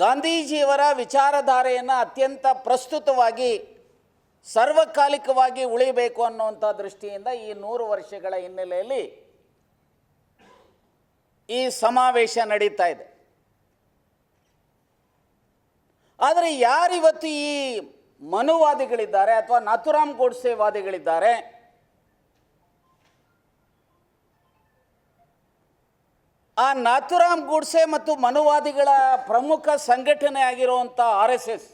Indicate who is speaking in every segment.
Speaker 1: ಗಾಂಧೀಜಿಯವರ ವಿಚಾರಧಾರೆಯನ್ನು ಅತ್ಯಂತ ಪ್ರಸ್ತುತವಾಗಿ, ಸರ್ವಕಾಲಿಕವಾಗಿ ಉಳಿಬೇಕು ಅನ್ನುವಂಥ ದೃಷ್ಟಿಯಿಂದ ಈ ನೂರು ವರ್ಷಗಳ ಹಿನ್ನೆಲೆಯಲ್ಲಿ ಈ ಸಮಾವೇಶ ನಡೀತಾ ಇದೆ. ಆದರೆ ಯಾರಿವತ್ತು ಈ ಮನುವಾದಿಗಳಿದ್ದಾರೆ ಅಥವಾ ನಾಥುರಾಮ್ ಗೋಡ್ಸೆ ಆ ನಾಥುರಾಮ್ ಗೂಡ್ಸೆ ಮತ್ತು ಮನುವಾದಿಗಳ ಪ್ರಮುಖ ಸಂಘಟನೆ ಆಗಿರುವಂಥ ಆರ್ ಎಸ್ ಎಸ್.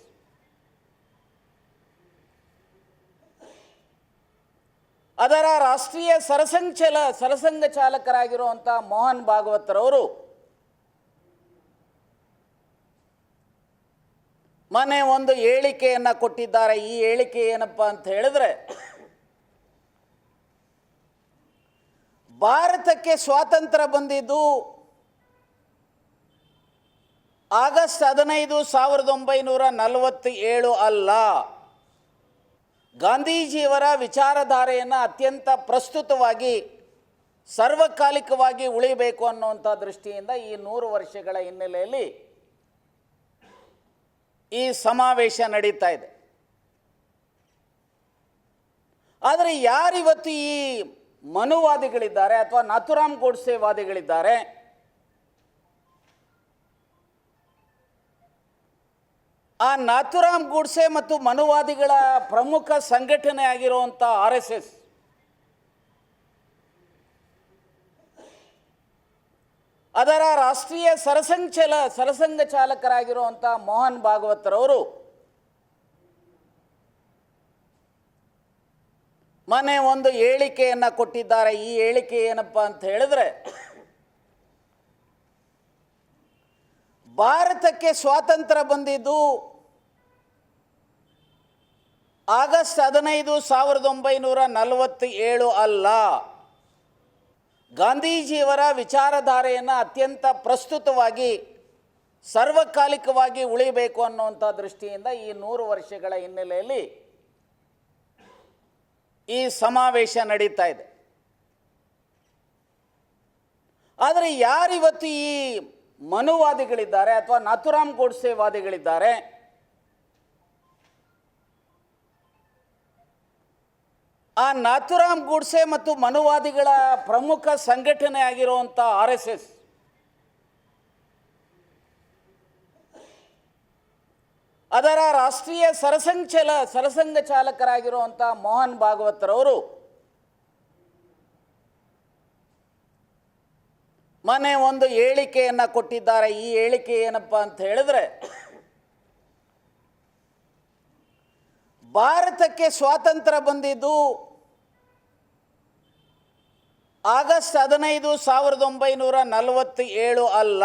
Speaker 1: ಅದರ ರಾಷ್ಟ್ರೀಯ ಸರಸಂಚಲ, ಸರಸಂಘ ಚಾಲಕರಾಗಿರುವಂಥ ಮೋಹನ್ ಭಾಗವತರವರು ಮನೆ ಒಂದು ಹೇಳಿಕೆಯನ್ನು ಕೊಟ್ಟಿದ್ದಾರೆ. ಈ ಹೇಳಿಕೆ ಏನಪ್ಪ ಅಂತ ಹೇಳಿದ್ರೆ ಭಾರತಕ್ಕೆ ಸ್ವಾತಂತ್ರ್ಯ ಬಂದಿದ್ದು ಆಗಸ್ಟ್ ಹದಿನೈದು ಸಾವಿರದ ಒಂಬೈನೂರ ನಲವತ್ತೇಳು ಅಲ್ಲ. ಗಾಂಧೀಜಿಯವರ ವಿಚಾರಧಾರೆಯನ್ನು ಅತ್ಯಂತ ಪ್ರಸ್ತುತವಾಗಿ, ಸರ್ವಕಾಲಿಕವಾಗಿ ಉಳಿಬೇಕು ಅನ್ನುವಂಥ ದೃಷ್ಟಿಯಿಂದ ಈ ನೂರು ವರ್ಷಗಳ ಹಿನ್ನೆಲೆಯಲ್ಲಿ ಈ ಸಮಾವೇಶ ನಡೀತಾ ಇದೆ. ಆದರೆ ಯಾರಿವತ್ತು ಈ ಮನುವಾದಿಗಳಿದ್ದಾರೆ ಅಥವಾ ನಾಥುರಾಮ್ ಗೋಡ್ಸೆ ವಾದಿಗಳಿದ್ದಾರೆ. ಆ ನಾಥುರಾಮ್ ಗೂಡ್ಸೆ ಮತ್ತು ಮನುವಾದಿಗಳ ಪ್ರಮುಖ ಸಂಘಟನೆ ಆಗಿರುವಂಥ ಆರ್ ಎಸ್ ಎಸ್. ಅದರ ರಾಷ್ಟ್ರೀಯ ಸರಸಂಚಲ, ಸರಸಂಘ ಚಾಲಕರಾಗಿರುವಂಥ ಮೋಹನ್ ಭಾಗವತರವರು ಮನೆ ಒಂದು ಹೇಳಿಕೆಯನ್ನು ಕೊಟ್ಟಿದ್ದಾರೆ. ಈ ಹೇಳಿಕೆ ಏನಪ್ಪ ಅಂತ ಹೇಳಿದ್ರೆ, ಭಾರತಕ್ಕೆ ಸ್ವಾತಂತ್ರ್ಯ ಬಂದಿದ್ದು ಆಗಸ್ಟ್ ಹದಿನೈದು ಸಾವಿರದ ಒಂಬೈನೂರ ನಲವತ್ತೇಳು ಅಲ್ಲ. ಗಾಂಧೀಜಿಯವರ ವಿಚಾರಧಾರೆಯನ್ನು ಅತ್ಯಂತ ಪ್ರಸ್ತುತವಾಗಿ, ಸರ್ವಕಾಲಿಕವಾಗಿ ಉಳಿಬೇಕು ಅನ್ನುವಂಥ ದೃಷ್ಟಿಯಿಂದ ಈ ನೂರು ವರ್ಷಗಳ ಹಿನ್ನೆಲೆಯಲ್ಲಿ ಈ ಸಮಾವೇಶ ನಡೀತಾ ಇದೆ. ಆದರೆ ಯಾರಿವತ್ತು ಈ ಮನುವಾದಿಗಳಿದ್ದಾರೆ ಅಥವಾ ನಾಥುರಾಮ್ ವಾದಿಗಳಿದ್ದಾರೆ? ಆ ನಾಥುರಾಮ್ ಗೂಡ್ಸೆ ಮತ್ತು ಮನುವಾದಿಗಳ ಪ್ರಮುಖ ಸಂಘಟನೆ ಆಗಿರುವಂಥ ಆರ್ ಎಸ್ ಎಸ್. ಅದರ ರಾಷ್ಟ್ರೀಯ ಸರಸಂಚಲ, ಸರಸಂಘ ಚಾಲಕರಾಗಿರುವಂಥ ಮೋಹನ್ ಭಾಗವತರವರು ಮನೆ ಒಂದು ಹೇಳಿಕೆಯನ್ನು ಕೊಟ್ಟಿದ್ದಾರೆ. ಈ ಹೇಳಿಕೆ ಏನಪ್ಪ ಅಂತ ಹೇಳಿದ್ರೆ, ಭಾರತಕ್ಕೆ ಸ್ವಾತಂತ್ರ್ಯ ಬಂದಿದ್ದು ಆಗಸ್ಟ್ ಹದಿನೈದು ಸಾವಿರದ ಒಂಬೈನೂರ ನಲವತ್ತೇಳು ಅಲ್ಲ.